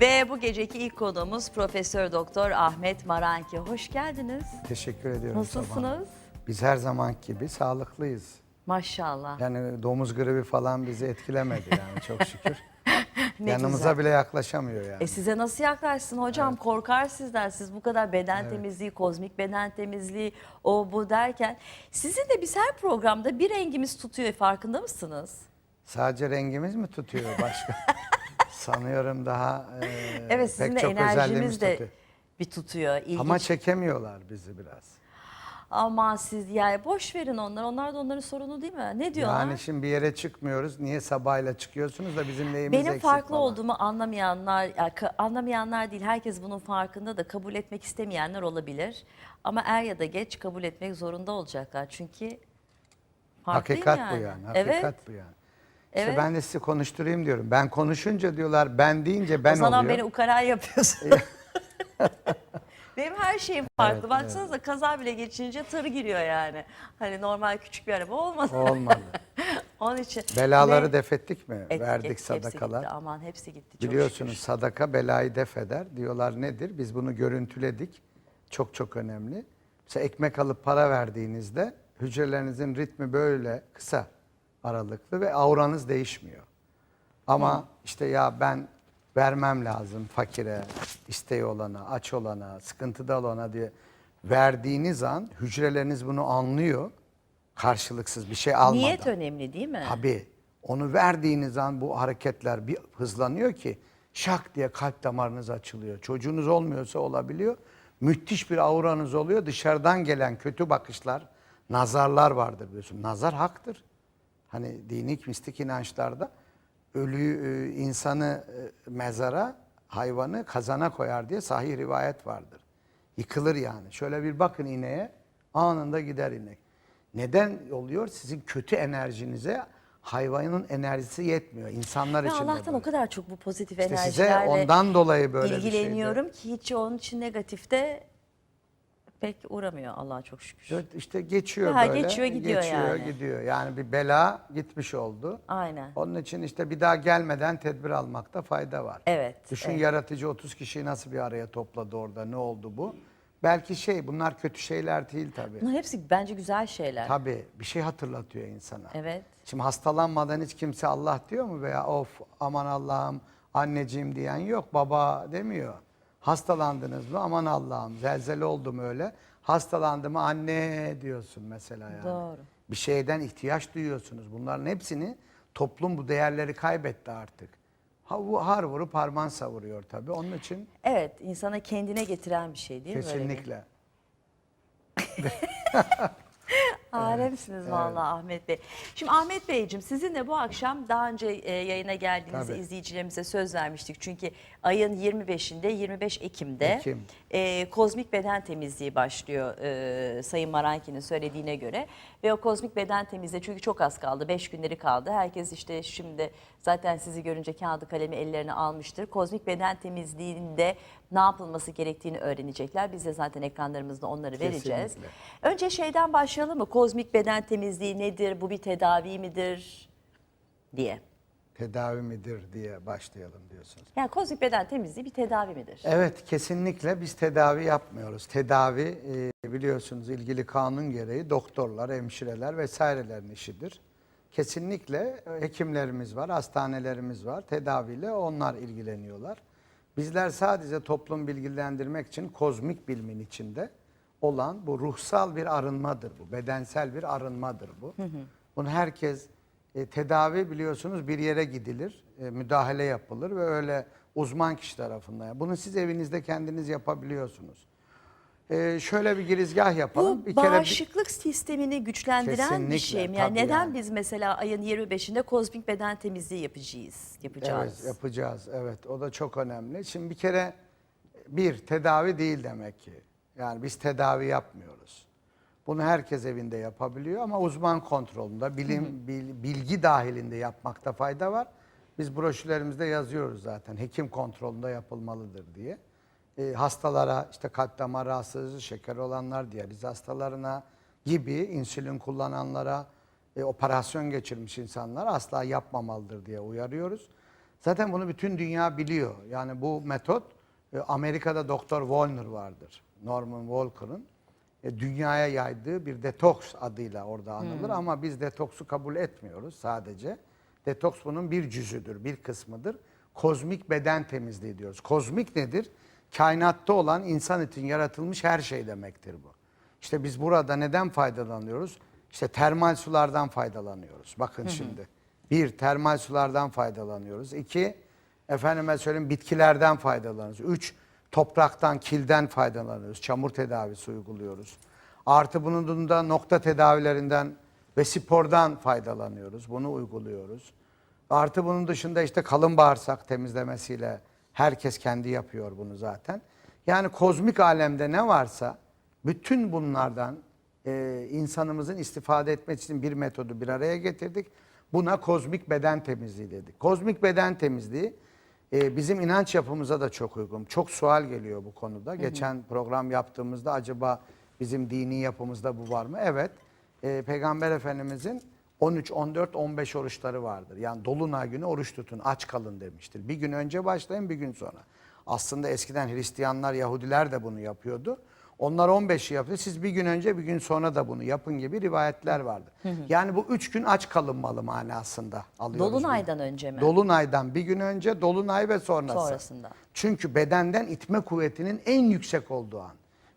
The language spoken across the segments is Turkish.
Ve bu geceki ilk konuğumuz Profesör Doktor Ahmet Maranki. Hoş geldiniz. Teşekkür ediyorum. Sabah. Nasılsınız? Biz her zaman gibi sağlıklıyız. Maşallah. Yani domuz gribi falan bizi etkilemedi yani çok şükür. Ne Yanımıza güzel. bile yaklaşamıyor yani. E size nasıl yaklaşsın hocam? Korkar sizden. Siz bu kadar beden temizliği, kozmik beden temizliği, o bu derken. Sizin de biz her programda bir rengimiz tutuyor. Farkında mısınız? Sadece rengimiz mi tutuyor başka? Sanıyorum daha e, Evet sizin pek de çok özelliğimiz de tutuyor. bir tutuyor. İlginç. Ama çekemiyorlar bizi biraz. Ama siz yani boş verin onları. Onlar da onların sorunu değil mi? Ne diyorlar? Yani şimdi bir yere çıkmıyoruz. Niye sabahıyla çıkıyorsunuz da bizim neyimiz Benim eksik farklı falan. olduğumu anlamayanlar, anlamayanlar değil, herkes bunun farkında da kabul etmek istemeyenler olabilir. Ama er ya da geç kabul etmek zorunda olacaklar. Çünkü Hakikat yani. bu yani. Hakikat evet. bu yani. İşte Evet. ben de sizi konuşturayım diyorum. Ben konuşunca diyorlar ben deyince ben o zaman oluyor. beni ukala yapıyorsun. Benim her şeyim farklı. Baksanıza kaza bile geçince tır giriyor yani. Hani normal küçük bir araba olmadı. Olmadı. Onun için. Belaları Ve- def ettik mi? Ettik, Verdik hepsi sadakalar. gitti. Aman hepsi gitti. çok Biliyorsunuz şükür. sadaka belayı def eder. Diyorlar nedir? Biz bunu görüntüledik. Çok çok önemli. Mesela ekmek alıp para verdiğinizde hücrelerinizin ritmi böyle kısa aralıklı ve auranız değişmiyor. Ama işte ya ben vermem lazım fakire, isteği olana, aç olana, sıkıntıda olana diye verdiğiniz an hücreleriniz bunu anlıyor. Karşılıksız bir şey almadan. Niyet önemli değil mi? Tabii. Onu verdiğiniz an bu hareketler bir hızlanıyor ki şak diye kalp damarınız açılıyor. Çocuğunuz olmuyorsa olabiliyor. Müthiş bir auranız oluyor. Dışarıdan gelen kötü bakışlar, nazarlar vardır biliyorsun. Nazar haktır. Hani dini mistik inançlarda ölüyü e, insanı e, mezara, hayvanı kazana koyar diye sahih rivayet vardır. Yıkılır yani. Şöyle bir bakın ineğe anında gider inek. Neden oluyor? Sizin kötü enerjinize hayvanın enerjisi yetmiyor. İnsanlar için Allah'tan böyle. o kadar çok bu pozitif İşte size enerjilerle ondan dolayı böyle bir şeyde- ilgileniyorum ki hiç onun için negatifte pek uğramıyor Allah'a çok şükür. Evet, işte geçiyor Ha, böyle. geçiyor, gidiyor geçiyor, yani. gidiyor. Yani bir bela gitmiş oldu. Aynen. Onun için işte bir daha gelmeden tedbir almakta fayda var. Evet, Düşün evet. yaratıcı 30 kişiyi nasıl bir araya topladı orada ne oldu bu? Belki şey bunlar kötü şeyler değil tabii. Bunlar hepsi bence güzel şeyler. Tabii bir şey hatırlatıyor insana. Evet. Şimdi hastalanmadan hiç kimse Allah diyor mu veya of aman Allah'ım anneciğim diyen yok baba demiyor. Hastalandınız mı aman Allah'ım zelzele oldu mu öyle. Hastalandı mı anne diyorsun mesela yani. Doğru. Bir şeyden ihtiyaç duyuyorsunuz. Bunların hepsini toplum bu değerleri kaybetti artık. Ha, bu har vurup harman savuruyor tabii. Onun için Evet, insana kendine getiren bir şey değil mi? böyle bir? kesinlikle. Alemsiniz vallahi Ahmet Bey. Şimdi Ahmet Beyciğim sizinle bu akşam daha önce e, yayına geldiğinizde Tabii. izleyicilerimize söz vermiştik. Çünkü ayın 25'inde 25 Ekim'de Ekim. e, kozmik beden temizliği başlıyor e, Sayın Maranki'nin söylediğine göre. Ve o kozmik beden temizliği çünkü çok az kaldı. 5 günleri kaldı. Herkes işte şimdi zaten sizi görünce kağıdı kalemi ellerine almıştır. Kozmik beden temizliğinde ne yapılması gerektiğini öğrenecekler. Biz de zaten ekranlarımızda onları vereceğiz. Kesinlikle. Önce şeyden başlayalım mı? Kozmik beden temizliği nedir? Bu bir tedavi midir? diye. Tedavi midir diye başlayalım diyorsunuz. Yani kozmik beden temizliği bir tedavi midir? Evet kesinlikle biz tedavi yapmıyoruz. Tedavi e, biliyorsunuz ilgili kanun gereği doktorlar, hemşireler vesairelerin işidir. Kesinlikle e, hekimlerimiz var, hastanelerimiz var. Tedaviyle onlar ilgileniyorlar. Bizler sadece toplum bilgilendirmek için kozmik bilimin içinde olan bu ruhsal bir arınmadır bu. Bedensel bir arınmadır bu. Bunu herkes e, tedavi biliyorsunuz bir yere gidilir, e, müdahale yapılır ve öyle uzman kişi tarafından. Bunu siz evinizde kendiniz yapabiliyorsunuz. E, şöyle bir girizgah yapalım. Bu bir kere bağışıklık sistemini güçlendiren bir şey mi? Yani neden yani. biz mesela ayın 25'inde kozmik beden temizliği yapacağız? Yapacağız. Evet yapacağız. Evet o da çok önemli. Şimdi bir kere bir tedavi değil demek ki. Yani biz tedavi yapmıyoruz. Bunu herkes evinde yapabiliyor ama uzman kontrolünde, bilim, bil- bilgi dahilinde yapmakta fayda var. Biz broşürlerimizde yazıyoruz zaten. Hekim kontrolünde yapılmalıdır diye. E, hastalara işte kalp damar rahatsızlığı, şeker olanlar, diyaliz hastalarına gibi insülin kullananlara, e, operasyon geçirmiş insanlar asla yapmamalıdır diye uyarıyoruz. Zaten bunu bütün dünya biliyor. Yani bu metot e, Amerika'da Doktor Wallner vardır. Norman Walker'ın e, dünyaya yaydığı bir detoks adıyla orada anılır ama biz detoksu kabul etmiyoruz sadece. Detoks bunun bir cüzüdür, bir kısmıdır. Kozmik beden temizliği diyoruz. Kozmik nedir? Kainatta olan insan için yaratılmış her şey demektir bu. İşte biz burada neden faydalanıyoruz? İşte termal sulardan faydalanıyoruz. Bakın şimdi. Bir, termal sulardan faydalanıyoruz. İki, efendime söyleyeyim bitkilerden faydalanıyoruz. Üç, topraktan, kilden faydalanıyoruz. Çamur tedavisi uyguluyoruz. Artı bunun da nokta tedavilerinden ve spordan faydalanıyoruz. Bunu uyguluyoruz. Artı bunun dışında işte kalın bağırsak temizlemesiyle herkes kendi yapıyor bunu zaten. Yani kozmik alemde ne varsa bütün bunlardan e, insanımızın istifade etmek için bir metodu bir araya getirdik. Buna kozmik beden temizliği dedik. Kozmik beden temizliği e, bizim inanç yapımıza da çok uygun. Çok sual geliyor bu konuda. Geçen program yaptığımızda acaba bizim dini yapımızda bu var mı? Evet. E, Peygamber Efendimizin 13, 14, 15 oruçları vardır. Yani Dolunay günü oruç tutun, aç kalın demiştir. Bir gün önce başlayın, bir gün sonra. Aslında eskiden Hristiyanlar, Yahudiler de bunu yapıyordu. Onlar 15'i yapıyor. Siz bir gün önce bir gün sonra da bunu yapın gibi rivayetler vardı. Yani bu üç gün aç kalınmalı manasında alıyoruz. bunu. Dolunaydan önce mi? Dolunaydan bir gün önce, dolunay ve sonrası. Sonrasında. Çünkü bedenden itme kuvvetinin en yüksek olduğu an.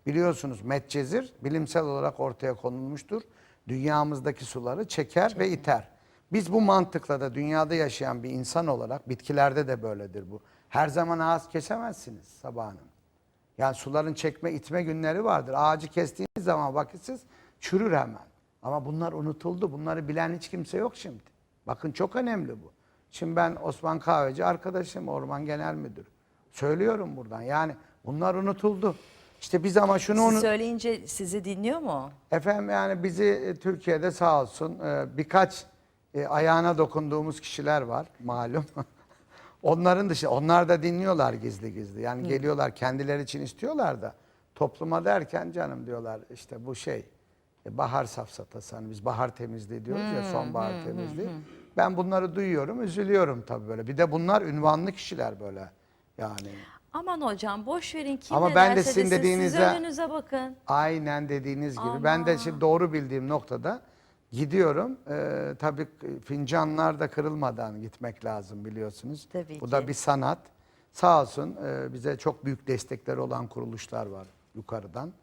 Biliyorsunuz Medcezir bilimsel olarak ortaya konulmuştur. Dünyamızdaki suları çeker ve iter. Biz bu mantıkla da dünyada yaşayan bir insan olarak bitkilerde de böyledir bu. Her zaman ağaç kesemezsiniz sabahın. Yani suların çekme itme günleri vardır. Ağacı kestiğiniz zaman vakitsiz çürür hemen. Ama bunlar unutuldu. Bunları bilen hiç kimse yok şimdi. Bakın çok önemli bu. Şimdi ben Osman Kahveci arkadaşım, Orman Genel Müdürü. Söylüyorum buradan. Yani bunlar unutuldu. İşte biz ama şunu Siz unut... söyleyince sizi dinliyor mu? Efendim yani bizi e, Türkiye'de sağ olsun e, birkaç e, ayağına dokunduğumuz kişiler var malum. Onların dışı onlar da dinliyorlar gizli gizli. Yani geliyorlar kendileri için istiyorlar da topluma derken canım diyorlar işte bu şey e, bahar safsatası hani biz bahar temizliği diyoruz ya sonbahar temizliği. Ben bunları duyuyorum, üzülüyorum tabii böyle. Bir de bunlar ünvanlı kişiler böyle yani. Aman hocam boş verin kim Ama ben de sizin dediğinize- Siz önünüze bakın. Aynen dediğiniz gibi. Ben de şimdi doğru bildiğim noktada gidiyorum. Ee, tabii fincanlar da kırılmadan gitmek lazım biliyorsunuz. Tabii Bu ki. da bir sanat. Sağ olsun e, bize çok büyük destekleri olan kuruluşlar var yukarıdan.